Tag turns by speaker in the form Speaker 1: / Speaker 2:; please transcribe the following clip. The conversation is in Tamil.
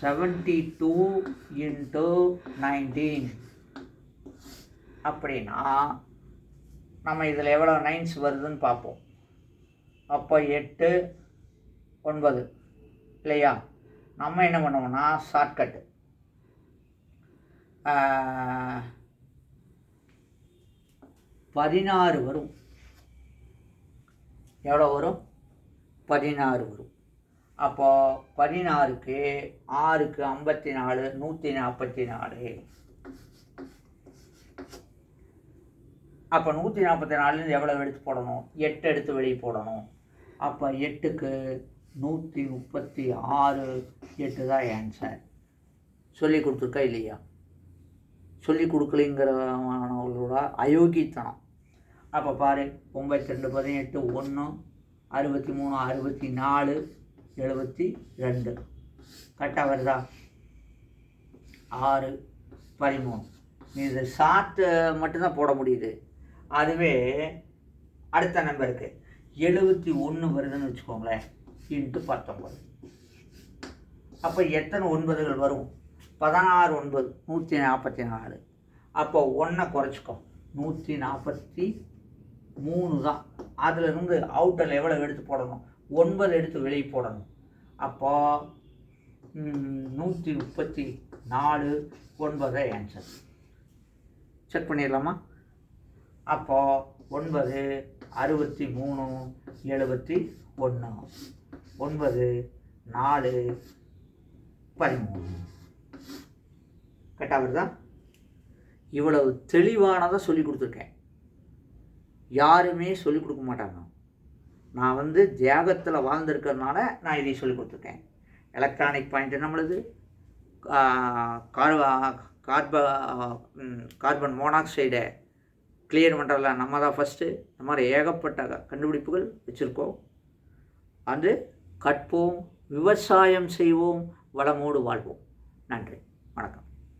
Speaker 1: செவன்டி டூ இன்ட்டு நைன்டீன் அப்படின்னா நம்ம இதில் எவ்வளோ நைன்ஸ் வருதுன்னு பார்ப்போம். அப்போ எட்டு ஒன்பது. இல்லையா? நம்ம என்ன பண்ணுவோம்னா ஷார்ட்கட்டு பதினாறு வரும். எவ்வளோ வரும்? பதினாறு வரும். அப்போது பதினாறுக்கு ஆறுக்கு ஐம்பத்தி நாலு நூற்றி நாற்பத்தி நாலு அப்போ நூற்றி நாற்பத்தி நாலுலேருந்து எவ்வளோ எடுத்து போடணும்? எட்டு எடுத்து வெளியே போடணும். அப்போ எட்டுக்கு நூற்றி முப்பத்தி ஆறு எட்டு தான் ஆன்சர் சொல்லி கொடுத்துருக்கா இல்லையா? சொல்லி கொடுக்கலிங்கிறவங்களோட அயோக்கித்தனம் அப்போ பாரு ஒம்பத்தி ரெண்டு பதினெட்டு ஒன்று அறுபத்தி மூணு அறுபத்தி நாலு எழுபத்தி ரெண்டு கரெக்டாக வருதா ஆறு. பதிமூணு. இது ஷார்ட்டு மட்டும்தான் போட முடியுது. அதுவே அடுத்த நம்பருக்கு எழுபத்தி ஒன்று வருதுன்னு வச்சுக்கோங்களேன். இன்ட்டு பத்தொம்பது அப்போ எத்தனை ஒன்பதுகள் வரும்? பதினாறு ஒன்பது நூற்றி நாற்பத்தி நாலு. அப்போ ஒன்றை குறைச்சிக்கோ. நூற்றி நாற்பத்தி மூணு தான் அதிலிருந்து அவுட்டர் எவ்வளோ எடுத்து போடணும்? ஒன்பது எடுத்து வெளியே போடணும். அப்போ நூற்றி முப்பத்தி நாலு ஒன்பது ஆன்சர் செக் பண்ணிடலாமா? அப்போது ஒன்பது அறுபத்தி மூணு எழுபத்தி ஒன்று ஒன்பது நாலு பதிமூணு. கரெக்டாக வருதா? இவ்வளவு தெளிவானதாக சொல்லி கொடுத்துருக்கேன். யாருமே சொல்லிக் கொடுக்க மாட்டாங்க. நான் வந்து தியாகத்தில் வாழ்ந்திருக்கிறதுனால நான் இதை சொல்லி கொடுத்துருக்கேன். எலக்ட்ரானிக் பாயிண்ட் நம்மளுது? கார்ப கார்பன் மோனாக்சைடை கிளியர் பண்ணுறதுல நம்ம தான் ஃபஸ்ட்டு இந்த மாதிரி ஏகப்பட்ட கண்டுபிடிப்புகள் வச்சுருக்கோம். அது கற்போம் விவசாயம் செய்வோம் வளமோடு வாழ்வோம். நன்றி. வணக்கம்.